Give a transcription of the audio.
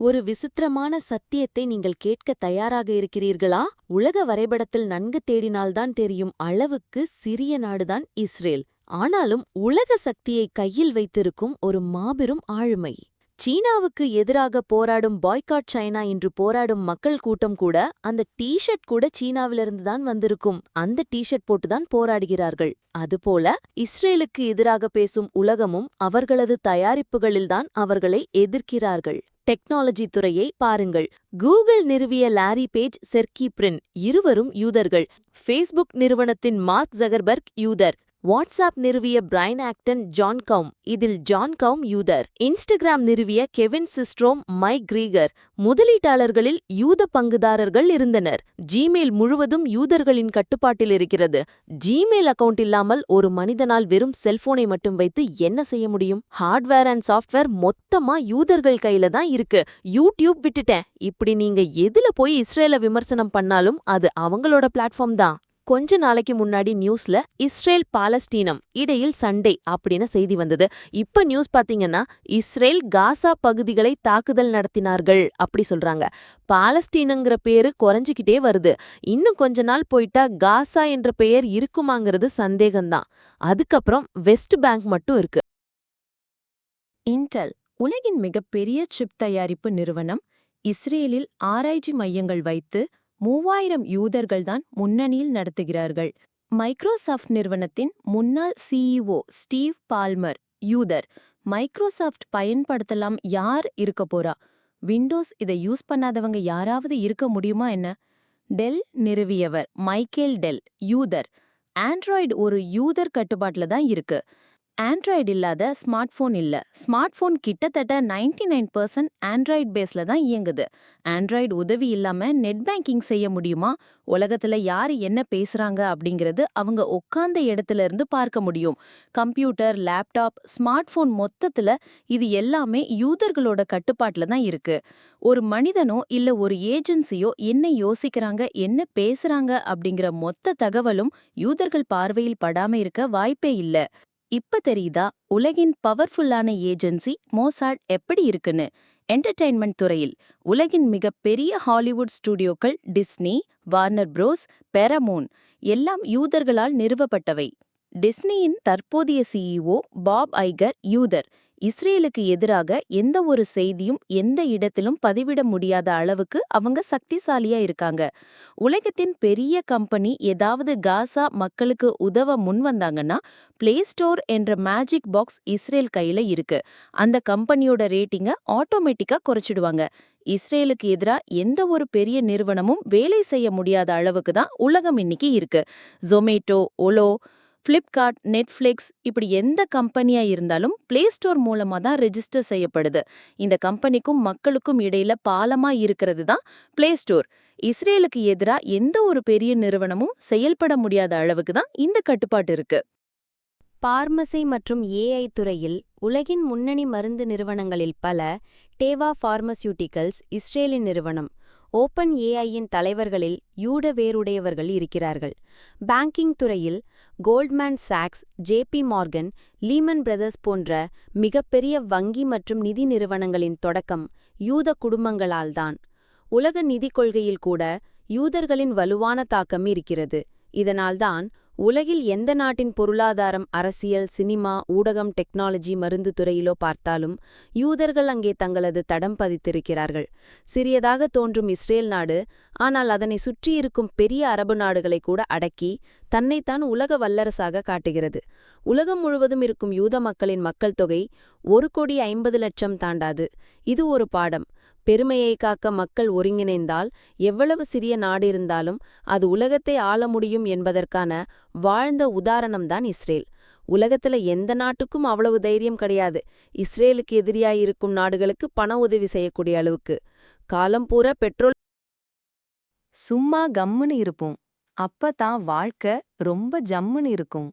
ஒரு விசித்திரமான சத்தியத்தை நீங்கள் கேட்க தயாராக இருக்கிறீர்களா? உலக வரைபடத்தில் நன்கு தேடினால்தான் தெரியும் அளவுக்கு சிறிய நாடுதான் இஸ்ரேல். ஆனாலும் உலக சக்தியை கையில் வைத்திருக்கும் ஒரு மாபெரும் ஆளுமை. சீனாவுக்கு எதிராக போராடும் பாய்காட் சைனா என்று போராடும் மக்கள் கூட்டம் கூட அந்த டீஷர்ட் கூட சீனாவிலிருந்து தான் வந்திருக்கும். அந்த டீஷர்ட் போட்டுதான் போராடுகிறார்கள். அதுபோல இஸ்ரேலுக்கு எதிராக பேசும் உலகமும் அவர்களது தயாரிப்புகளில்தான் அவர்களை எதிர்க்கிறார்கள். டெக்னாலஜி துறையை பாருங்கள். கூகுள் நிறுவிய லாரி பேஜ் செர்கி பிரின் இருவரும் யூதர்கள். ஃபேஸ்புக் நிறுவனத்தின் மார்க் ஜகர்பர்க் யூதர். வாட்ஸ்ஆப் நிறுவிய பிரைன் ஆக்டன் ஜான் கவும் இதில் ஜான் கவும் யூதர். இன்ஸ்டாகிராம் நிறுவிய கெவின் சிஸ்ட்ரோம் மைக் கிரீகர். முதலீட்டாளர்களில் யூத பங்குதாரர்கள் இருந்தனர். ஜிமெயில் முழுவதும் யூதர்களின் கட்டுப்பாட்டில் இருக்கிறது. ஜிமெயில் அக்கவுண்ட் இல்லாமல் ஒரு மனிதனால் வெறும் செல்போனை மட்டும் வைத்து என்ன செய்ய முடியும்? ஹார்ட்வேர் அண்ட் சாஃப்ட்வேர் மொத்தமா யூதர்கள் கையில தான் இருக்கு. யூடியூப் விட்டுட்டேன். இப்படி நீங்க எதுல போய் இஸ்ரேல விமர்சனம் பண்ணாலும் அது அவங்களோட பிளாட்ஃபார்ம் தான். கொஞ்ச நாளைக்கு முன்னாடி நியூஸ்ல இஸ்ரேல் பாலஸ்தீனம் இடையில் சண்டை அப்படின்னு செய்தி வந்தது. இப்ப நியூஸ் பாத்தீங்கன்னா இஸ்ரேல் காசா பகுதிகளை தாக்குதல் நடத்தினார்கள் அப்படி சொல்றாங்க. பாலஸ்தீனங்கிற பேரு குறைஞ்சிக்கிட்டே வருது. இன்னும் கொஞ்ச நாள் போயிட்டா காசா என்ற பெயர் இருக்குமாங்கிறது சந்தேகம்தான். அதுக்கப்புறம் வெஸ்ட் பேங்க் மட்டும் இருக்கு. இன்டெல் உலகின் மிகப்பெரிய சிப் தயாரிப்பு நிறுவனம் இஸ்ரேலில் ஆராய்ச்சி மையங்கள் வைத்து மூவாயிரம் யூதர்கள்தான் முன்னணியில் நடத்துகிறார்கள். மைக்ரோசாஃப்ட் நிறுவனத்தின் முன்னாள் சிஇஓ ஸ்டீவ் பால்மர் யூதர் மைக்ரோசாஃப்ட் பயன்படுத்தலாம் யார் இருக்க போறா? விண்டோஸ் இதை யூஸ் பண்ணாதவங்க யாராவது இருக்க முடியுமா என்ன? டெல் நிறுவியவர் மைக்கேல் டெல் யூதர் ஆண்ட்ராய்டு ஒரு யூதர் கட்டுப்பாட்டுல தான் இருக்கு. ஆண்ட்ராய்டு இல்லாத ஸ்மார்ட் ஃபோன் இல்ல. ஸ்மார்ட் ஃபோன் கிட்டத்தட்ட 99% நைன் பர்சன்ட் ஆண்ட்ராய்டு பேஸ்ல தான் இயங்குது. ஆண்ட்ராய்டு உதவி இல்லாம நெட் பேங்கிங் செய்ய முடியுமா? உலகத்துல யாரு என்ன பேசுறாங்க அப்படிங்கிறது அவங்க உட்கார்ந்த இடத்துல இருந்து பார்க்க முடியும். கம்ப்யூட்டர் லேப்டாப் ஸ்மார்ட் ஃபோன் மொத்தத்துல இது எல்லாமே யூதர்களோட கட்டுப்பாட்டுல தான் இருக்கு. ஒரு மனிதனோ இல்ல ஒரு ஏஜென்சியோ என்ன யோசிக்கிறாங்க என்ன பேசுறாங்க அப்படிங்கிற மொத்த தகவலும் யூதர்கள் பார்வையில் படாம இருக்க வாய்ப்பே இல்ல. இப்ப தெரியுதா? உலகின் பவர்ஃபுல்லான ஏஜென்சி மோசாட் எப்படி இருக்குன்னு? என்டர்டெயின்மெண்ட் துறையில் உலகின் மிகப்பெரிய ஹாலிவுட் ஸ்டுடியோக்கள் டிஸ்னி வார்னர் ப்ரோஸ் பெரமோன் எல்லாம் யூதர்களால் நிறுவப்பட்டவை. டிஸ்னியின் தற்போதைய சிஇஓ பாப் ஐகர் யூதர். இஸ்ரேலுக்கு எதிராக எந்த ஒரு செய்தியும் எந்த இடத்திலும் பதிவிட முடியாத அளவுக்கு அவங்க சக்திசாலியா இருக்காங்க. உலகத்தின் பெரிய கம்பெனி ஏதாவது காசா மக்களுக்கு உதவ முன் வந்தாங்கன்னா பிளே ஸ்டோர் என்ற மேஜிக் பாக்ஸ் இஸ்ரேல் கையில இருக்கு. அந்த கம்பெனியோட ரேட்டிங்க ஆட்டோமேட்டிக்கா குறைச்சிடுவாங்க. இஸ்ரேலுக்கு எதிரா எந்த ஒரு பெரிய நிறுவனமும் வேலை செய்ய முடியாத அளவுக்கு தான் உலகம் இன்னைக்கு இருக்கு. ஜொமேட்டோ ஒலோ ஃப்ளிப்கார்ட் நெட்ஃப்ளிக்ஸ் இப்படி எந்த கம்பெனியா இருந்தாலும் பிளே ஸ்டோர் மூலமா தான் ரெஜிஸ்டர் செய்யப்படுது. இந்த கம்பெனிக்கும் மக்களுக்கும் இடையில பாலமா இருக்கிறது தான் பிளே ஸ்டோர் இஸ்ரேலுக்கு எதிரா எந்த ஒரு பெரிய நிறுவனமும் செயல்பட முடியாத அளவுக்கு தான் இந்த கட்டுப்பாடு இருக்கு. பார்மசி மற்றும் ஏஐ துறையில் உலகின் முன்னணி மருந்து நிறுவனங்களில் பல டேவா பார்மசியூட்டிகல்ஸ் இஸ்ரேலின் நிறுவனம். ஓப்பன் ஏஐயின் தலைவர்களில் யூட வேருடையவர்கள் இருக்கிறார்கள். பேங்கிங் துறையில் கோல்ட்மேன் சாக்ஸ் ஜேபி மார்கன் லீமன் பிரதர்ஸ் போன்ற மிகப்பெரிய வங்கி மற்றும் நிதி நிறுவனங்களின் தொடக்கம் யூத குடும்பங்களால்தான் உலக நிதிக் கொள்கையில் கூட யூதர்களின் வலுவான தாக்கம் இருக்கிறது. இதனால்தான் உலகில் எந்த நாட்டின் பொருளாதாரம் அரசியல் சினிமா ஊடகம் டெக்னாலஜி மருந்து துறையிலோ பார்த்தாலும் யூதர்கள் அங்கே தங்களது தடம் பதித்திருக்கிறார்கள். சிறியதாக தோன்றும் இஸ்ரேல் நாடு ஆனால் அதனை சுற்றியிருக்கும் பெரிய அரபு நாடுகளை கூட அடக்கி தன்னைத்தான் உலக வல்லரசாக காட்டுகிறது. உலகம் முழுவதும் இருக்கும் யூத மக்களின் மக்கள் தொகை ஒரு கோடி ஐம்பது லட்சம் தாண்டாது. இது ஒரு பாடம். பெருமையை காக்க மக்கள் ஒருங்கிணைந்தால் எவ்வளவு சிறிய நாடு இருந்தாலும் அது உலகத்தை ஆள முடியும் என்பதற்கான வாழ்ந்த உதாரணம்தான் இஸ்ரேல். உலகத்துல எந்த நாட்டுக்கும் அவ்வளவு தைரியம் கிடையாது. இஸ்ரேலுக்கு எதிரியாயிருக்கும் நாடுகளுக்கு பண உதவி செய்யக்கூடிய அளவுக்கு. காலம் பூரா பெட்ரோல் சும்மா கம்முன்னு இருப்போம். அப்பதான் வாழ்க்கை ரொம்ப ஜம்முன்னு இருக்கும்.